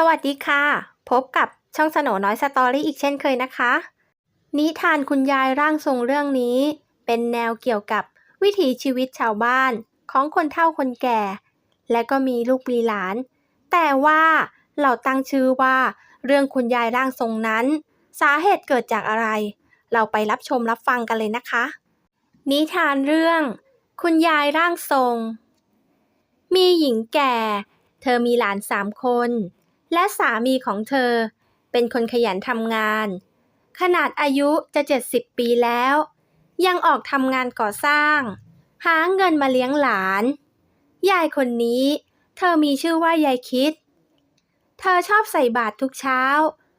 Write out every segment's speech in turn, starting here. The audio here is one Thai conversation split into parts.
สวัสดีค่ะ พบกับช่องสโนน้อยสตอรี่อีกเช่นเคยนะคะ นิทานคุณยายร่างทรงเรื่องนี้ เป็นแนวเกี่ยวกับวิถีชีวิตชาวบ้านของคนเฒ่าคนแก่ และก็มีลูกมีหลาน แต่ว่าเราตั้งชื่อว่า เรื่องคุณยายร่างทรงนั้น สาเหตุเกิดจากอะไร เราไปรับชมรับฟังกันเลยนะคะ นิทานเรื่อง คุณยายร่างทรง มีหญิงแก่ เธอมีหลานสามคน และสามีของเธอ เป็นคนขยันทำงาน ขนาดอายุจะ 70 ปีแล้ว ยังออกทำงานก่อสร้าง หาเงินมาเลี้ยงหลาน ยายคนนี้ เธอมีชื่อว่ายายคิด เธอชอบใส่บาตรทุกเช้า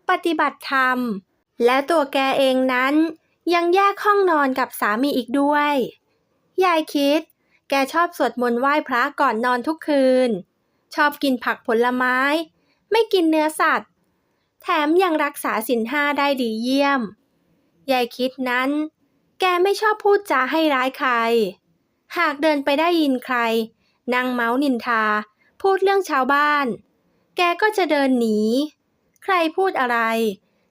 ปฏิบัติธรรม และตัวแกเองนั้น ยังแยกห้องนอนกับสามีอีกด้วย ยายคิด แกชอบสวดมนต์ไหว้พระก่อนนอนทุกคืน ชอบกินผักผลไม้ ไม่กินเนื้อสัตว์ แถมยังรักษาศีลห้าได้ดีเยี่ยม ยายคิดนั้น แกไม่ชอบพูดจาให้ร้ายใคร หากเดินไปได้ยินใครนั่งเมาส์นินทา พูดเรื่องชาวบ้าน แกก็จะเดินหนี ใครพูดอะไร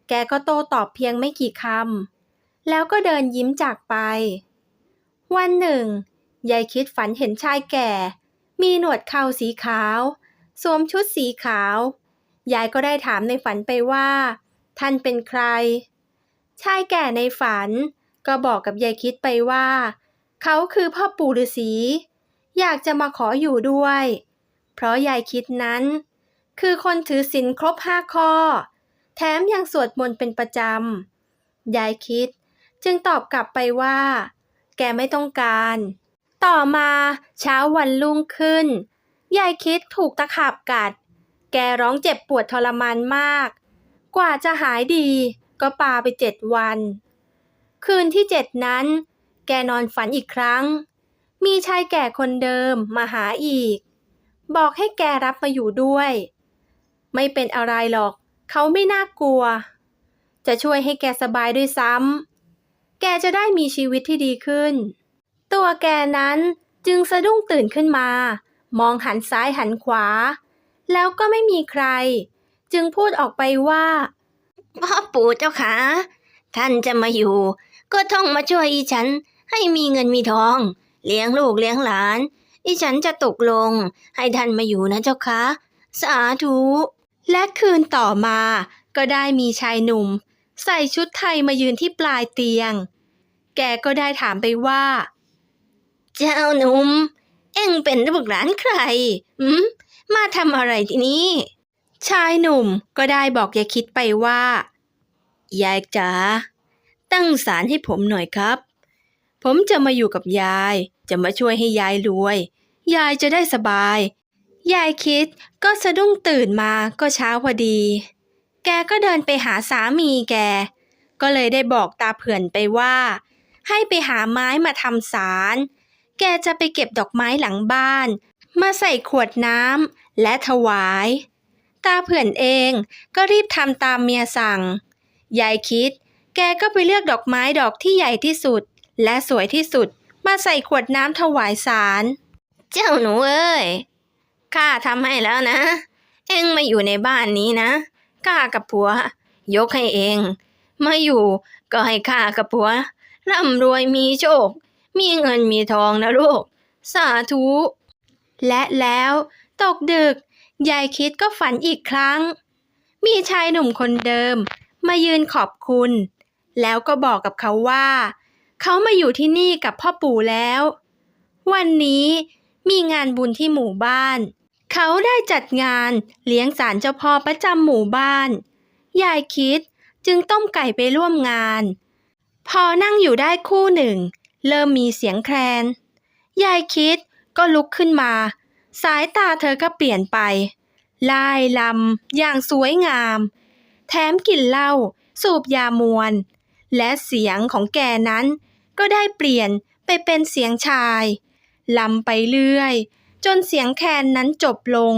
แกก็โต้ตอบเพียงไม่กี่คำ แล้วก็เดินยิ้มจากไป วันหนึ่ง ยายคิดฝันเห็นชายแก่ มีหนวดเข่าสีขาวสวมชุดสีขาว ยายก็ได้ถามในฝันไปว่า ท่านเป็นใคร ชายแก่ในฝัน ก็บอกกับยายคิดไปว่า เขาคือพ่อปู่ฤาษี อยากจะมาขออยู่ด้วย เพราะยายคิดนั้น คือคนถือศีลครบห้าข้อ แถมยังสวดมนต์เป็นประจำ ยายคิดจึงตอบกลับไปว่า แกไม่ต้องการ ต่อมาเช้าวันรุ่งขึ้น ยายคิดถูกตะขาบกัด แกร้องเจ็บปวดทรมานมาก กว่าจะหายดีก็ปาไปเจ็ดวัน คืนที่เจ็ดนั้น แกนอนฝันอีกครั้ง มีชายแก่คนเดิมมาหาอีก บอกให้แกรับมาอยู่ด้วย ไม่เป็นอะไรหรอก เขาไม่น่ากลัว จะช่วยให้แกสบายด้วยซ้ำแกจะได้มีชีวิตที่ดีขึ้น ตัวแกนั้นจึงสะดุ้งตื่นขึ้นมา มองหันซ้ายหันขวา แล้วก็ไม่มีใคร จึงพูดออกไปว่าพ่อปู่เจ้าขาท่านจะมาอยู่ ก็ต้องมาช่วยอีฉันให้มีเงินมีทอง เลี้ยงลูกเลี้ยงหลาน อีฉันจะตกลง ให้ท่านมาอยู่นะเจ้าคะสาธุและคืนต่อมาก็ได้มีชายหนุ่ม ใส่ชุดไทยมายืนที่ปลายเตียง แกก็ได้ถามไปว่า เจ้าหนุ่ม เอ็งเป็นลูกหลานใครอืม มาทำอะไรที่นี่ ชายหนุ่มก็ได้บอกยายคิดไปว่า ยายจ๋าตั้งศาลให้ผมหน่อยครับ ผมจะมาอยู่กับยาย จะมาช่วยให้ยายรวย ยายจะได้สบาย ยายคิดก็สะดุ้งตื่นมาก็เช้าพอดี แกก็เดินไปหาสามีแก ก็เลยได้บอกตาเผื่อนไปว่า ให้ไปหาไม้มาทำสาร แกจะไปเก็บดอกไม้หลังบ้าน มาใส่ขวดน้ำและถวาย ตาเผื่อนเองก็รีบทำตามเมียสั่ง ยายคิด แกก็ไปเลือกดอกไม้ดอกที่ใหญ่ที่สุด และสวยที่สุด มาใส่ขวดน้ำถวายสาร เจ้าหนูเอ้ย ข้าทำให้แล้วนะ เอ็งมาอยู่ในบ้านนี้นะ ข้ากับผัว ยกให้เอง มาอยู่ก็ให้ข้ากับผัวร่ำรวยมีโชค มีเงินมีทองนะลูก สาธุ และแล้วตกดึก ยายคิดก็ฝันอีกครั้ง มีชายหนุ่มคนเดิม มายืนขอบคุณ แล้วก็บอกกับเขาว่า เขามาอยู่ที่นี่กับพ่อปู่แล้ว วันนี้มีงานบุญที่หมู่บ้าน เขาได้จัดงานเลี้ยงศาลเจ้าพ่อประจำหมู่บ้าน ยายคิดจึงต้มไก่ไปร่วมงาน พอนั่งอยู่ได้คู่หนึ่ง เริ่มมีเสียงแครน ยายคิด ก็ลุกขึ้นมา สายตาเธอก็เปลี่ยนไปไล่ลำอย่างสวยงาม แถมกลิ่นเหล้าสูบยามวน และเสียงของแกนั้น ก็ได้เปลี่ยนไปเป็นเสียงชายลำไปเรื่อย จนเสียงแคนนั้นจบลง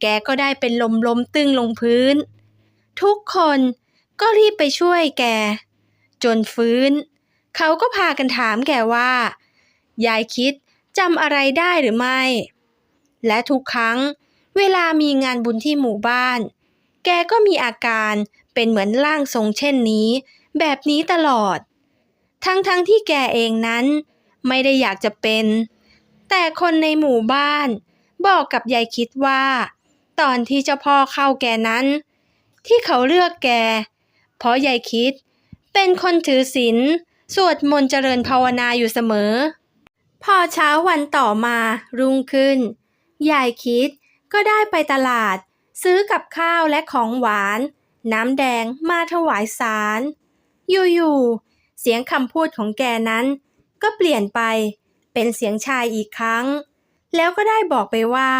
แกก็ได้เป็นลมล้มตึงลงพื้น ทุกคนก็รีบไปช่วยแก จนฟื้น เขาก็พากันถามแกว่า ยายคิด จำอะไรได้หรือไม่ และทุกครั้ง เวลามีงานบุญที่หมู่บ้าน แกก็มีอาการเป็นเหมือนร่างทรงเช่นนี้ แบบนี้ตลอด ทั้งๆทที่แกเองนั้น ไม่ได้อยากจะเป็น แต่คนในหมู่บ้าน บอกกับยายคิดว่า ตอนที่เจ้าพ่อเข้าแกนั้น ที่เขาเลือกแก เพราะยายคิดเป็นคนถือศีลสวดมนต์เจริญภาวนาอยู่เสมอ พอเช้าวันต่อมารุ่งขึ้น ยายคิดก็ได้ไปตลาด ซื้อกับข้าวและของหวาน น้ำแดงมาถวายสารอยู่ๆเสียงคำพูดของแกนั้น ก็เปลี่ยนไปเป็นเสียงชายอีกครั้ง แล้วก็ได้บอกไปว่า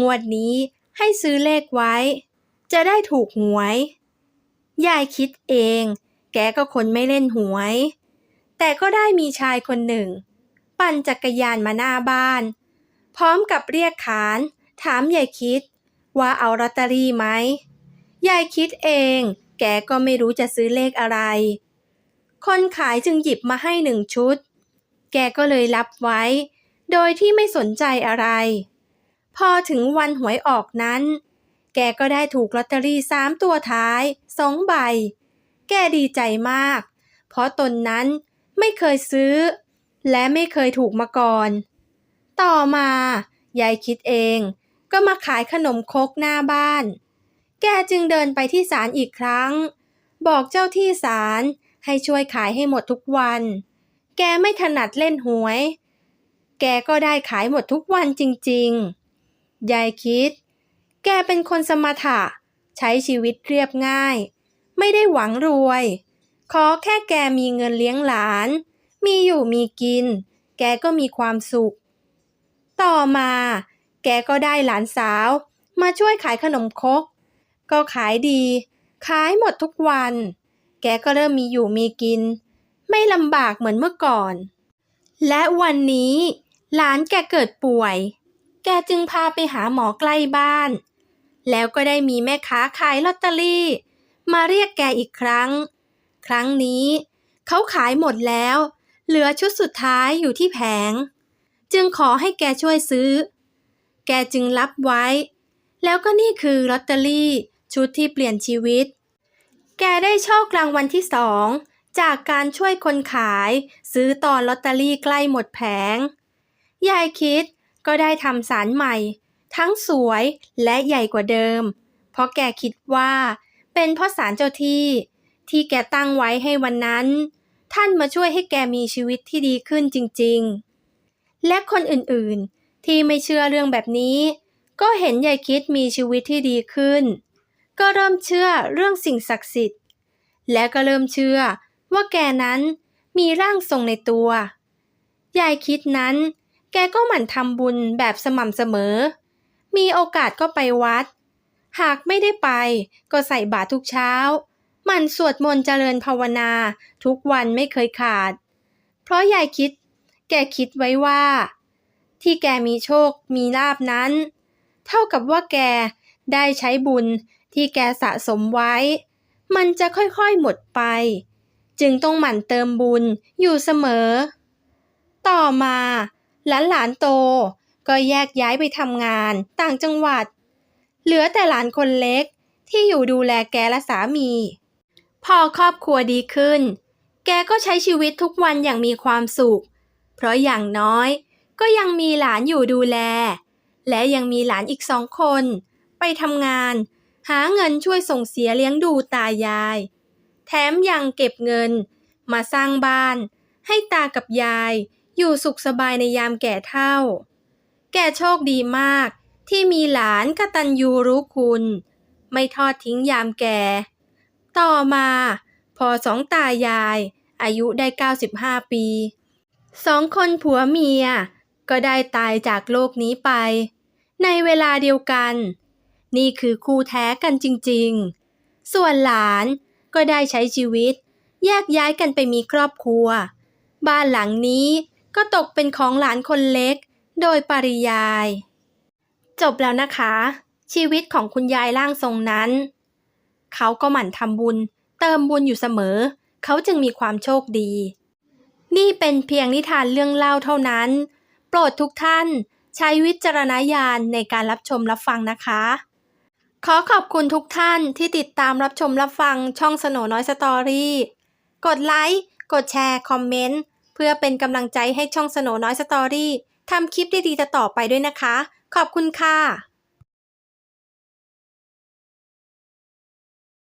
งวดนี้ให้ซื้อเลขไว้ จะได้ถูกหวย ยายคิดเอง แกก็คนไม่เล่นหวย แต่ก็ได้มีชายคนหนึ่ง ปั่นจักรยานมาหน้าบ้าน พร้อมกับเรียกขาน ถามยายคิด ว่าเอาลอตเตอรี่ไหมยายคิดเอง แกก็ไม่รู้จะซื้อเลขอะไร คนขายจึงหยิบมาให้หนึ่งชุด แกก็เลยรับไว้ โดยที่ไม่สนใจอะไร พอถึงวันหวยออกนั้น แกก็ได้ถูกลอตเตอรี่สามตัวท้ายสองใบ แกดีใจมาก เพราะตนนั้นไม่เคยซื้อ และไม่เคยถูกมาก่อน ต่อมายายคิดเอง ก็มาขายขนมคกหน้าบ้าน แกจึงเดินไปที่ศาลอีกครั้ง บอกเจ้าที่ศาลให้ช่วยขายให้หมดทุกวัน แกไม่ถนัดเล่นหวย แกก็ได้ขายหมดทุกวันจริงๆ ยายคิด แกเป็นคนสมถะ ใช้ชีวิตเรียบง่าย ไม่ได้หวังรวย ขอแค่แกมีเงินเลี้ยงหลาน มีอยู่มีกิน แกก็มีความสุข ต่อมา แกก็ได้หลานสาว มาช่วยขายขนมคก ก็ขายดี ขายหมดทุกวัน แกก็เริ่มมีอยู่มีกิน ไม่ลำบากเหมือนเมื่อก่อน และวันนี้หลานแกเกิดป่วย แกจึงพาไปหาหมอใกล้บ้าน แล้วก็ได้มีแม่ค้าขายลอตเตอรี่ มาเรียกแกอีกครั้ง ครั้งนี้ เขาขายหมดแล้ว เหลือชุดสุดท้ายอยู่ที่แผง จึงขอให้แกช่วยซื้อ แกจึงรับไว้ แล้วก็นี่คือลอตเตอรี่ชุดที่เปลี่ยนชีวิต แกได้โชครางวัลที่สองจากการช่วยคนขาย ซื้อตอนลอตเตอรี่ใกล้หมดแผง ยายคิดก็ได้ทำสารใหม่ ทั้งสวยและใหญ่กว่าเดิม เพราะแกคิดว่า เป็นเพราะสารเจ้าที่ ที่แกตั้งไว้ให้วันนั้น ท่านมาช่วยให้แกมีชีวิตที่ดีขึ้นจริงๆ และคนอื่นๆ ที่ไม่เชื่อเรื่องแบบนี้ ก็เห็นยายคิดมีชีวิตที่ดีขึ้น ก็เริ่มเชื่อเรื่องสิ่งศักดิ์สิทธิ์ และก็เริ่มเชื่อว่าแกนั้นมีร่างทรงในตัวยายคิดนั้น แกก็หมั่นทำบุญแบบสม่ำเสมอ มีโอกาสก็ไปวัด หากไม่ได้ไปก็ใส่บาตรทุกเช้า มันสวดมนต์เจริญภาวนา ทุกวันไม่เคยขาด เพราะยายคิด แกคิดไว้ว่า ที่แกมีโชคมีลาบนั้น เท่ากับว่าแกได้ใช้บุญที่แกสะสมไว้ มันจะค่อยๆหมดไป จึงต้องหมั่นเติมบุญอยู่เสมอ ต่อมาหลานหลานๆโตก็แยกย้ายไปทำงานต่างจังหวัด เหลือแต่หลานคนเล็กที่อยู่ดูแลแกและสามี พอครอบครัวดีขึ้น แกก็ใช้ชีวิตทุกวันอย่างมีความสุข เพราะอย่างน้อยก็ยังมีหลานอยู่ดูแล และยังมีหลานอีกสองคน ไปทำงาน หาเงินช่วยส่งเสียเลี้ยงดูตายาย แถมยังเก็บเงิน มาสร้างบ้าน ให้ตากับยาย อยู่สุขสบายในยามแก่เฒ่า แกโชคดีมากที่มีหลานกตัญญูรู้คุณ ไม่ทอดทิ้งยามแก่ ต่อมา พอสองตายาย อายุได้ 95 ปีสองคนผัวเมีย ก็ได้ตายจากโลกนี้ไป ในเวลาเดียวกัน นี่คือคู่แท้กันจริงๆ ส่วนหลานก็ได้ใช้ชีวิต แยกย้ายกันไปมีครอบครัว บ้านหลังนี้ก็ตกเป็นของหลานคนเล็ก โดยปริยาย จบแล้วนะคะ ชีวิตของคุณยายร่างทรงนั้น เขาก็หมั่นทำบุญ เติมบุญอยู่เสมอ เขาจึงมีความโชคดี นี่เป็นเพียงนิทานเรื่องเล่าเท่านั้น โปรดทุกท่านใช้วิจารณญาณในการรับชมรับฟังนะคะ ขอขอบคุณทุกท่านที่ติดตามรับชมรับฟังช่องสโนน้อยสตอรี่กดไลค์กดแชร์ คอมเมนต์ เพื่อเป็นกำลังใจให้ช่องสโนน้อยสตอรี่ทำคลิปดีๆต่อไปด้วยนะคะ ขอบคุณค่ะ